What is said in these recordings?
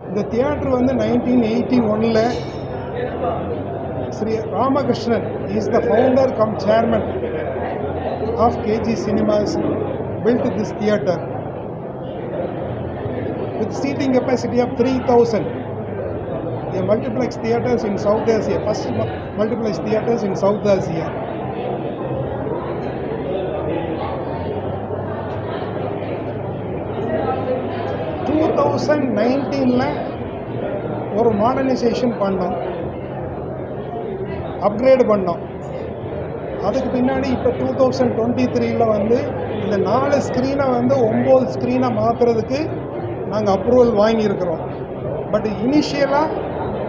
இந்த தியேட்டர் வந்து nineteen eighty ஒனில் Shri Ramakrishnan is the founder cum chairman of KG cinemas build this theatre with seating capacity of 3000 a multiplex theatres in south asia first multiplex theatres in south asia two thousand நைன்டீனில் ஒரு modernisation பண்ணோம். Upgrade பண்ணோம். அதுக்கு பின்னாடி இப்போ two thousand twenty த்ரீயில் வந்து இந்த நாலு ஸ்க்ரீனை வந்து ஒம்பது ஸ்க்ரீனை மாற்றுறதுக்கு நாங்கள் அப்ரூவல் வாங்கியிருக்கிறோம். பட் இனிஷியலாக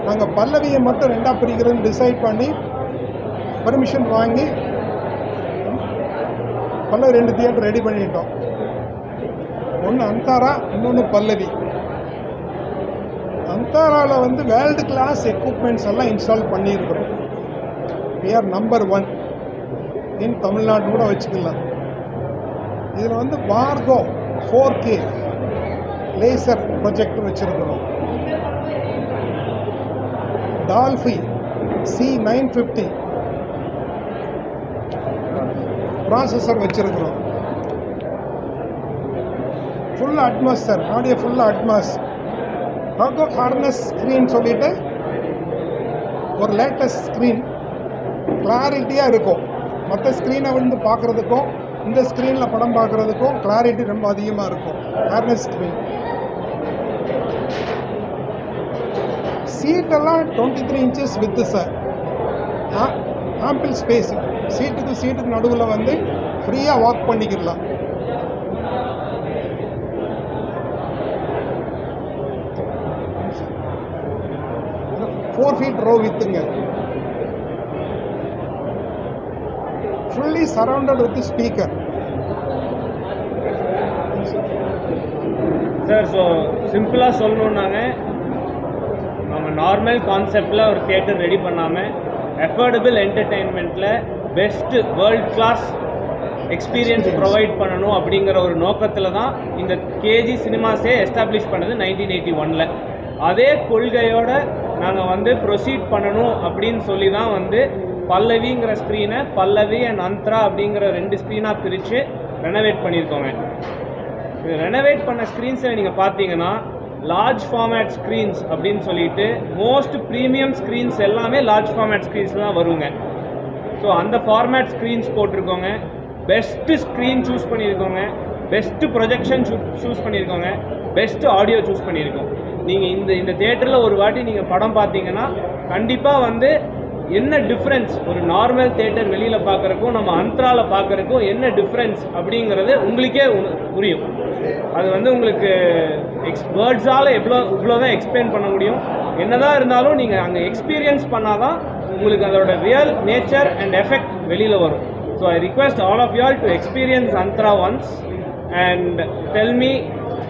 நாங்கள் பல்லவியை மட்டும் ரெண்டாக பிரிக்கிறதுன்னு டிசைட் பண்ணி பர்மிஷன் வாங்கி பல்லவி ரெண்டு தியேட்டர் ரெடி பண்ணிட்டோம். ஒன்று அந்தாரா இன்னொன்று பல்லவி. அந்தாராவில் வந்து வேர்ல்டு கிளாஸ் எக்யூப்மெண்ட்ஸ் எல்லாம் இன்ஸ்டால் பண்ணியிருக்கிறோம். We number one in Tamil Nadu கூட வச்சுக்கலாம். இதில் வந்து Barco four K laser projector வச்சுருக்கிறோம். Dolby C nine fifty processor வச்சுருக்கிறோம். ஃபுல் அட்மாஸ் சார் ஆடியோ ஃபுல்லாக அட்மாஸ் ஹாகோ ஹார்னஸ் ஸ்க்ரீன் சொல்லிட்டு ஒரு லேட்டஸ்ட் ஸ்க்ரீன் கிளாரிட்டியாக இருக்கும். மற்ற ஸ்க்ரீனை வந்து பார்க்குறதுக்கும் இந்த ஸ்க்ரீனில் படம் பார்க்குறதுக்கும் கிளாரிட்டி ரொம்ப அதிகமாக இருக்கும். Harkness screen சீட்டெல்லாம் twenty three inches width sir ample space சீட்டுக்கு சீட்டுக்கு நடுவில் வந்து ஃப்ரீயாக வாக் பண்ணிக்கிடலாம். Four feet row வித்துங்க fully surrounded with speaker sir so சிம்பிளாக சொல்லணுன்னாங்க. நம்ம நார்மல் கான்செப்டில் ஒரு தியேட்டர் ரெடி பண்ணாமல் affordable என்டர்டெயின்மெண்ட்டில் best world class experience provide பண்ணணும் அப்படிங்கிற ஒரு நோக்கத்தில் தான் இந்த கேஜி சினிமாஸே எஸ்டாப்ளிஷ் பண்ணது நைன்டீன் எயிட்டி ஒனில் அதே கொள்கையோட நாங்கள் வந்து ப்ரொசீட் பண்ணணும் அப்படின்னு சொல்லி தான் வந்து பல்லவிங்கிற ஸ்க்ரீனை பல்லவி அண்ட் அந்த்ரா அப்படிங்கிற ரெண்டு ஸ்க்ரீனாக பிரித்து ரெனோவேட் பண்ணியிருக்கோங்க இது ரெனவேட் பண்ண ஸ்க்ரீன்ஸை நீங்கள் பார்த்தீங்கன்னா லார்ஜ் ஃபார்மேட் ஸ்க்ரீன்ஸ் அப்படின்னு சொல்லிட்டு மோஸ்ட் ப்ரீமியம் ஸ்க்ரீன்ஸ் எல்லாமே லார்ஜ் ஃபார்மேட் ஸ்க்ரீன்ஸ் தான் வருங்க. ஸோ அந்த ஃபார்மேட் ஸ்க்ரீன்ஸ் போட்டிருக்கோங்க. பெஸ்ட்டு ஸ்க்ரீன் சூஸ் பண்ணியிருக்கோங்க. பெஸ்ட்டு ப்ரொஜெக்ஷன் சூஸ் பண்ணியிருக்கோங்க. பெஸ்ட்டு ஆடியோ சூஸ் பண்ணியிருக்கோம். நீங்கள் இந்த இந்த தேட்டரில் ஒரு வாட்டி நீங்கள் படம் பார்த்தீங்கன்னா கண்டிப்பாக வந்து என்ன டிஃப்ரென்ஸ் ஒரு நார்மல் தேட்டர் வெளியில் பார்க்குறக்கும் நம்ம அந்த்ரால பார்க்குறக்கும் என்ன டிஃப்ரென்ஸ் அப்படிங்கிறது உங்களுக்கே புரியும். அது வந்து உங்களுக்கு எக்ஸ் வேர்ட்ஸால் எவ்வளோ இவ்வளோ தான் எக்ஸ்பிளைன் பண்ண முடியும். என்னதான் இருந்தாலும் நீங்கள் அங்கே எக்ஸ்பீரியன்ஸ் பண்ணாதான் உங்களுக்கு அதோட ரியல் நேச்சர் அண்ட் எஃபெக்ட் வெளியில் வரும். So I request all of you all to experience Antara once and tell me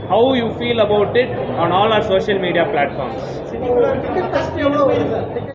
how you feel about it on all our social media platforms.